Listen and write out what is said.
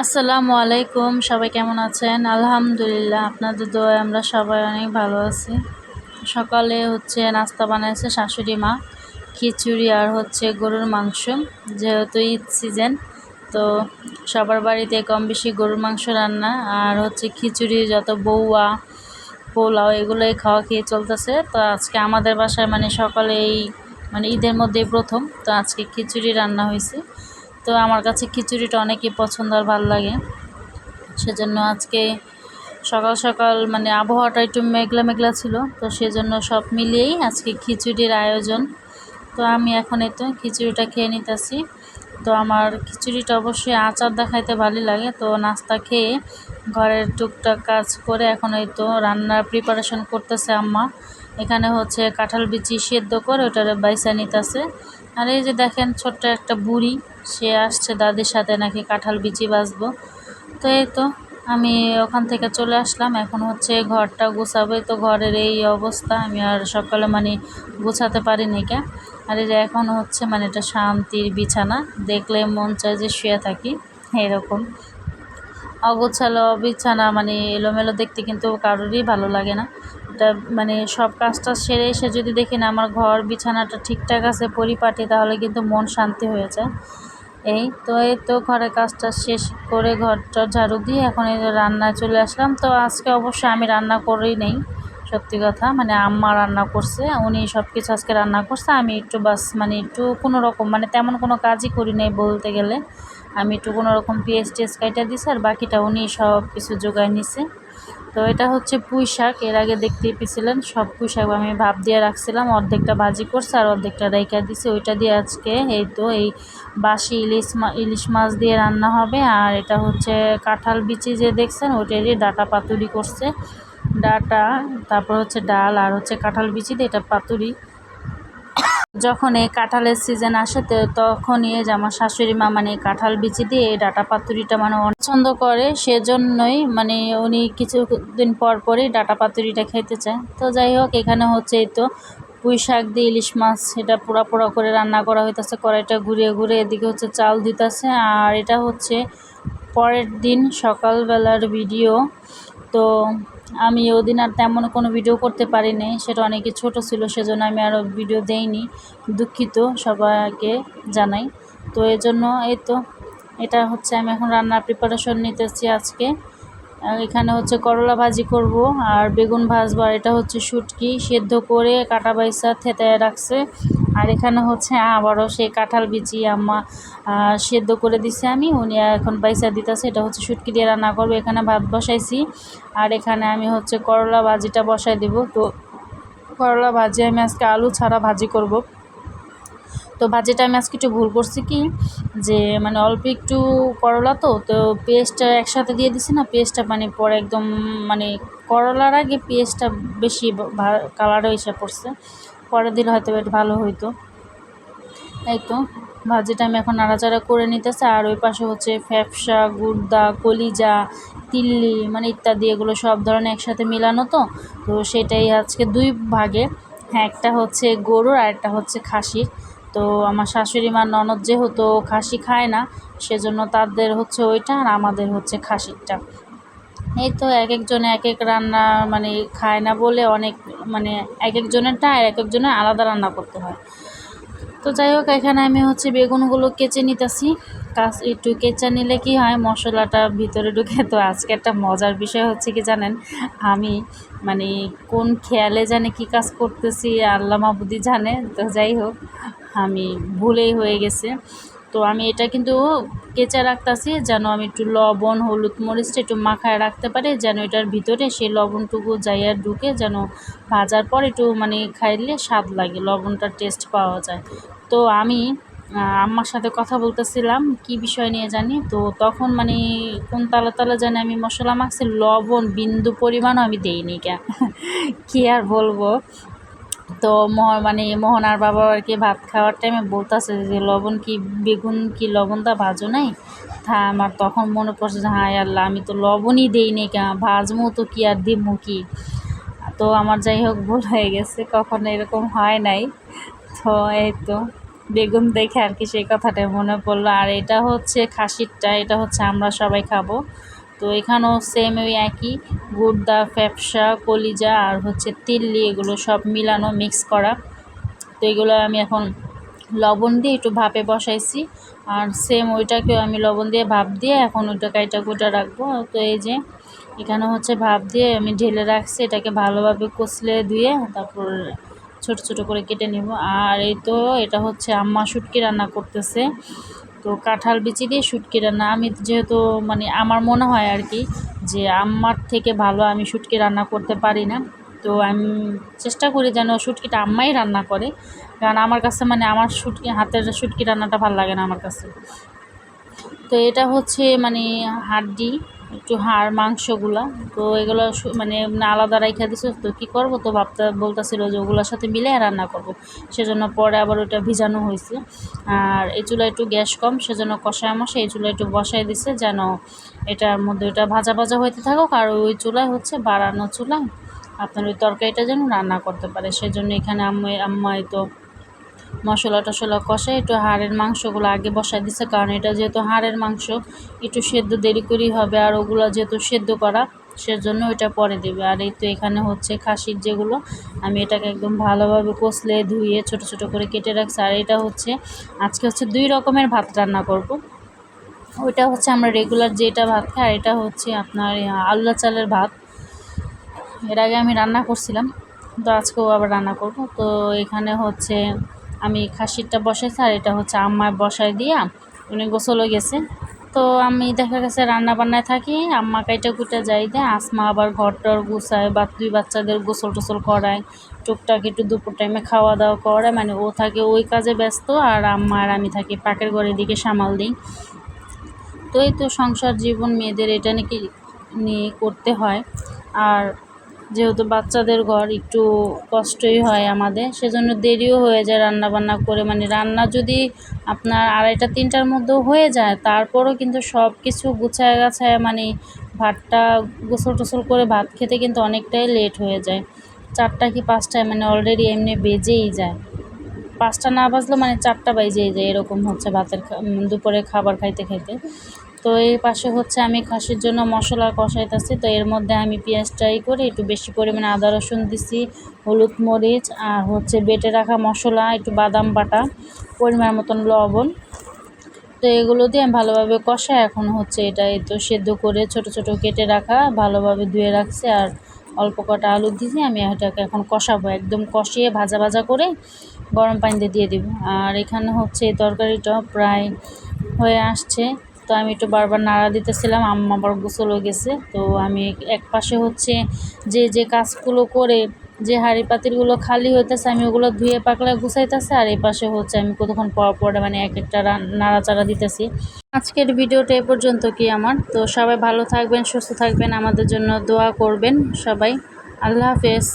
আসসালামু আলাইকুম, সবাই কেমন আছেন? আলহামদুলিল্লাহ, আপনাদের দোয়ায় আমরা সবাই অনেক ভালো আছি। সকালে হচ্ছে নাস্তা বানাইছে শাশুড়ি মা, খিচুড়ি আর হচ্ছে গরুর মাংস, যেহেতু ঈদ সিজন, তো সবার বাড়িতে কম বেশি গরুর মাংস রান্না আর হচ্ছে খিচুড়ি, যত বৌয়া, পোলাও এগুলোই খাওয়া খেয়ে চলতেছে। তো আজকে আমাদের বাসায় মানে সকালে এই মানে ঈদের মধ্যেই প্রথম, তো আজকে খিচুড়ি রান্না হয়েছে। তো আমার কাছে খিচুড়িটা অনেকই পছন্দ আর ভালো লাগে। সেজন্য আজকে সকাল সকাল মানে আবহাওয়াটা একটু মেঘলা মেঘলা ছিল, তো সেজন্য সব মিলিয়েই আজকে খিচুড়ির আয়োজন। তো আমি এখন এই তো খিচুড়িটা খেয়ে নিতেছি। তো আমার খিচুড়িটা অবশ্যই আচার দেখাইতে ভালোই লাগে। তো নাস্তা খেয়ে ঘরের টুকটাক কাজ করে এখন এই তো রান্নার প্রিপারেশন করতেছে আম্মা। এখানে হচ্ছে কাঁঠাল বিচি সেদ্ধ করে ওটার বাইসা নিতেছে। আর এই যে দেখেন ছোট্ট একটা বুড়ি। সে আসছে দাদির সাথে নাকি কাঁঠাল বিচি বাজবো তো এই তো আমি ওখান থেকে চলে আসলাম। এখন হচ্ছে ঘরটা গুছাবে। তো ঘরের এই অবস্থা। আমি আর সকালে মানে গুছাতে পারিনি কে। আর এই যে এখন হচ্ছে মানে এটা শান্তির বিছানা। দেখলে মন চায় যে শুয়ে থাকি। এরকম। অগোছালো বিছানা মানে এলোমেলো দেখতে কিন্তু কারোরই ভালো লাগে না। এটা মানে সব কাজটা সেরে এসে যদি দেখি না আমার ঘর বিছানাটা ঠিকঠাক আছে, পরিপাটি, তাহলে কিন্তু মন শান্তি হয়ে যায়। এই তো এই তো ঘরের কাজটা শেষ করে ঘরটা ঝাড়ু দিয়ে এখন এই রান্নায় চলে আসলাম। তো আজকে অবশ্যই আমি রান্না করেই নেই, সত্যি কথা। মানে আম্মা রান্না করছে, উনি সব কিছু আজকে রান্না করছে। আমি একটু বাস মানে একটু কোনো রকম মানে তেমন কোনো কাজই করি নাই বলতে গেলে। আমি একটু কোনো রকম টেস্ট কাইটা দিছি, আর বাকিটা উনি সব কিছু জোগায় নিছে। তো এটা হচ্ছে পুঁই শাক, এর আগে দেখতেই পেয়েছিলেন, সব পুঁই শাক আমি ভাব দিয়ে রাখছিলাম, অর্ধেকটা ভাজি করছে আর অর্ধেকটা রেখা দিছে। ওইটা দিয়ে আজকে এই তো এই বাসি ইলিশ মা, ইলিশ মাছ দিয়ে রান্না হবে। আর এটা হচ্ছে কাঁঠাল বিচি যে দেখছেন, ওইটা দিয়ে ডাটা পাতুরি করছে। ডাটা, তারপর হচ্ছে ডাল আর হচ্ছে কাঁঠাল বিচি দিয়ে এটা পাতুরি। যখন এই কাঁঠালের সিজন আসে, তো তখনই যে আমার শাশুড়ি মা মানে কাঁঠাল বিচি দিয়ে এই ডাটা পাতুরিটা মানে পছন্দ করে, সেজন্যই মানে উনি কিছুদিন পর পরই ডাটা পাতুরিটা খেতে চায়। তো যাই হোক, এখানে হচ্ছে এই তো পুঁই শাক দিয়ে ইলিশ মাছ, এটা পোড়া পোড়া করে রান্না করা হইতেছে, কড়াইটা ঘুরিয়ে ঘুরে এদিকে হচ্ছে চাল দিতেছে। আর এটা হচ্ছে পরের দিন সকালবেলার ভিডিও তো আমি ওদিন আর তেমন কোনো ভিডিও করতে পারিনি। সেটা অনেকে ছোট ছিল, সেজন্য আমি আরও ভিডিও দেইনি। দুঃখিত সবাইকে জানাই। তো এজন্য এই তো, এটা হচ্ছে আমি এখন রান্নার প্রিপারেশন নিতেছি আজকে। এখানে হচ্ছে করলা ভাজি করব, আর বেগুন ভাজবো, আর এটা হচ্ছে শুটকি, সেদ্ধ করে কাটা বাইসা থেতে রাখছে। আর এখানে হচ্ছে আবারও সেই কাঁঠাল বিচি আম্মা সেদ্ধ করে দিছে আমি, উনি এখন পয়সা দিতেছে, এটা হচ্ছে শুটকি দিয়ে রান্না করব, এখানে ভাত বসাইছি। আর এখানে আমি হচ্ছে করলা ভাজিটা বসাই দেব। তো করলা ভাজি আমি আজকে আলু ছাড়া ভাজি করব। তো ভাজিটা আমি আজকে একটু ভুল করছি কি, যে মানে অল্প একটু করলা তো তো পেস্টটা একসাথে দিয়ে দিছি না, পেস্টটা মানে পরে একদম মানে করলার আগে পেস্টটা বেশি কালারও এসে পড়ছে। পরে দিলে হয়তো একটু ভালো হইতো। এই তো ভাজিটা আমি এখন নাড়াচাড়া করে নিতেছে। আর ওই পাশে হচ্ছে ফ্যাপসা গুর্দা কলিজা, তিল্লি মানে ইত্যাদি, এগুলো সব ধরনের একসাথে মিলানো তো। তো সেটাই আজকে দুই ভাগে। হ্যাঁ একটা হচ্ছে গরুর আর একটা হচ্ছে খাসির। তো আমার শাশুড়ি মার ননদ যেহেতু খাসি খায় না, সেজন্য তাদের হচ্ছে ওইটা আর আমাদের হচ্ছে খাসিরটা। এই তো এক একজনে এক এক রান্না মানে খায় না বলে অনেক মানে এক একজনেরটা আর এক একজনের আলাদা রান্না করতে হয়। তো যাই হোক, এখানে আমি হচ্ছে বেগুনগুলো কেচে নিতেছি। কাজ একটু কেচা নিলে কি হয়, মশলাটা ভিতরে ঢুকে তো আজকে একটা মজার বিষয় হচ্ছে কি জানেন, আমি মানে কোন খেয়ালে জানে কি কাজ করতেছি, আল্লাহ মাহবুদি জানে। তো যাই হোক, আমি ভুলেই হয়ে গেছে। তো আমি এটা কিন্তু কেচা রাখতেছি, যেন আমি একটু লবণ, হলুদ মরিচটা একটু মাখায় রাখতে পারি, যেন এটার ভিতরে সেই লবণটুকু যাইয়া ঢুকে যেন ভাজার পর একটু মানে খাইলে স্বাদ লাগে, লবণটার টেস্ট পাওয়া যায়। তো আমি আম্মার সাথে কথা বলতেছিলাম, কি বিষয় নিয়ে জানি? তো তখন মানে কোন তালা তালা জানি আমি মশলা মাখছি, লবণ বিন্দু পরিমাণও আমি দেইনি কেন কী আর বলব? তো মোহন মানে মোহনার বাবা আর কি ভাত খাওয়ার টাইমে বলতেছে যে লবণ কি বেগুন কি লবণটা ভাজো নাই? তা আমার তখন মনে পড়ছে যে, হায় আল্লাহ, আমি তো লবণই দিই নি কেন ভাজমু তো কি আর দিমু কি? তো আমার যাই হোক ভুল হয়ে গেছে, কখনো এরকম হয় নাই। তো এই তো, বেগুন দেখে আর কি সেই কথাটা মনে পড়ল। আর এটা হচ্ছে খাসিরটা, এটা হচ্ছে আমরা সবাই খাব। তো এখানেও সেম ওই একই। গুড়দা, ফ্যাপসা, কলিজা আর হচ্ছে তিল্লি, এগুলো সব মিলানো মিক্স করা। তো এগুলো আমি এখন লবণ দিয়ে একটু ভাপে বসাইছি। আর সেম ওইটাকেও আমি লবণ দিয়ে ভাপ দিয়ে এখন ওইটা কাইটা কুটা রাখব। তো এই যে এখানে হচ্ছে ভাপ দিয়ে আমি ঢেলে রাখছি, এটাকে ভালোভাবে কষলে ধুয়ে তারপর ছোট ছোট করে কেটে নেব। আর এই তো এটা হচ্ছে আম্মা শুটকি রান্না করতেছে। তো কাঁঠাল বিচি দিয়ে শুটকি রান্না। আমি যেহেতু মানে আমার মনে হয় আর কি যে আমার থেকে ভালো আমি শুটকি রান্না করতে পারি না। তো আমি চেষ্টা করি যেন শুটকিটা আম্মাই রান্না করে। কারণ আমার কাছে মানে আমার শুটকি, হাতের শুটকি রান্নাটা ভালো লাগে না আমার কাছে। তো এটা হচ্ছে মানে হাড্ডি। একটু হাড়, মাংসগুলা, তো এগুলো মানে না আলাদা রাইখা দিছে, তো কী করব? তো ভাবতে বলতেছিল যে ওগুলোর সাথে মিলে রান্না করব। সেজন্য পরে আবার ওটা ভিজানো হয়েছে আর এই চুলা একটু গ্যাস কম, সেজন্য কষায় মশা এই চুলা একটু বসাই দিছে, যেন এটার মধ্যে ওটা ভাজা ভাজা হইতে থাকুক। আর ওই চুলায় হচ্ছে বাড়ানো চুলা। আপনার ওই তরকারিটা যেন রান্না করতে পারে। সেজন্য এখানে আম্মাই আম্মাই তো মশলা টশলা কষে একটু হাড়ের মাংসগুলো আগে বসাই দিছে, কারণ এটা যেহেতু হাড়ের মাংস, একটু সেদ্ধ দেরি করেই হবে, আর ওগুলো যেহেতু সেদ্ধ করা, সেজন্য ওইটা পরে দেবে। আর এই তো এখানে হচ্ছে খাসির যেগুলো, আমি এটাকে একদম ভালোভাবে কষলে ধুয়ে ছোট ছোট করে কেটে রাখছি। আর এটা হচ্ছে, আজকে হচ্ছে দুই রকমের ভাত রান্না করব। ওইটা হচ্ছে আমরা রেগুলার যেটা ভাত খাই, আর এটা হচ্ছে আপনার আল্লা চালের ভাত। এর আগে আমি রান্না করছিলাম, তো আজকেও আবার রান্না করব। তো এখানে হচ্ছে আমি খাসিরটা বসাইছি আর এটা হচ্ছে আম্মায় বসাই দিয়া উনি গোসলও গেছে। তো আমি দেখা গেছে রান্না বান্নায় থাকি, আম্মা কাইটা কুটা যাই দেয়, আসমা আবার ঘর টর গুছায়, বা দুই বাচ্চাদের গোসল টোসল করায়, টুকটাক একটু দুপুর টাইমে খাওয়া দাওয়া করায় মানে ও থাকে ওই কাজে ব্যস্ত আর আম্মা আর আমি থাকি পাকের ঘরের দিকে সামাল দিই। তো এই তো সংসার, জীবন, মেয়েদের এটা নাকি নিয়ে করতে হয়। আর যেহেতু বাচ্চাদের ঘর একটু কষ্টই হয় আমাদের, সেজন্য দেরিও হয়ে যায় রান্না বান্না করে। মানে রান্না যদি আপনার আড়াইটা, তিনটার মধ্যেও হয়ে যায়, তারপরও কিন্তু সব কিছু গুছায় গাছায় মানে ভাতটা গোসল টোসল করে ভাত খেতে কিন্তু অনেকটাই লেট হয়ে যায়। চারটা কি পাঁচটায় মানে অলরেডি এমনি বেজেই যায়। পাঁচটা না বাজলেও মানে চারটা বেজেই যায়, এরকম হচ্ছে ভাতের দুপুরে খাবার খাইতে খাইতে। তো এই পাশে হচ্ছে আমি খাসির জন্য মশলা কষাইতেছি। তো এর মধ্যে আমি পেঁয়াজ পেঁয়াজটাই করে, একটু বেশি পরিমাণে আদা রসুন দিছি, হলুদ মরিচ, আর হচ্ছে বেটে রাখা মশলা, একটু বাদাম বাটা, পরিমাণ মতন লবণ। তো এগুলো দিয়ে আমি ভালোভাবে কষাই, এখন হচ্ছে এটা তো সেদ্ধ করে ছোট ছোট কেটে রাখা, ভালোভাবে ধুয়ে রাখছে, আর অল্প কটা আলু দিয়েছি আমি এটাকে এখন কষাবো। একদম কষিয়ে ভাজা ভাজা করে গরম পানিতে দিয়ে দিব। আর এখানে হচ্ছে তরকারিটা প্রায় হয়ে আসছে। তো আমি একটু বারবার নাড়া দিতেছিলাম, আম্মা আবার গোসলও গেছে। তো আমি এক পাশে হচ্ছে যে যে কাজগুলো করে, যে হাঁড়ি পাতিলগুলো খালি হইতেছে, আমি ওগুলো ধুয়ে পাকলা গুছাইতেছে, আর এই পাশে হচ্ছে আমি কতক্ষণ পর পরে মানে এক একটা নাড়াচাড়া দিতেছি। আজকের ভিডিওটা এ পর্যন্ত কি আমার? তো সবাই ভালো থাকবেন, সুস্থ থাকবেন, আমাদের জন্য দোয়া করবেন সবাই। আল্লাহ হাফেজ।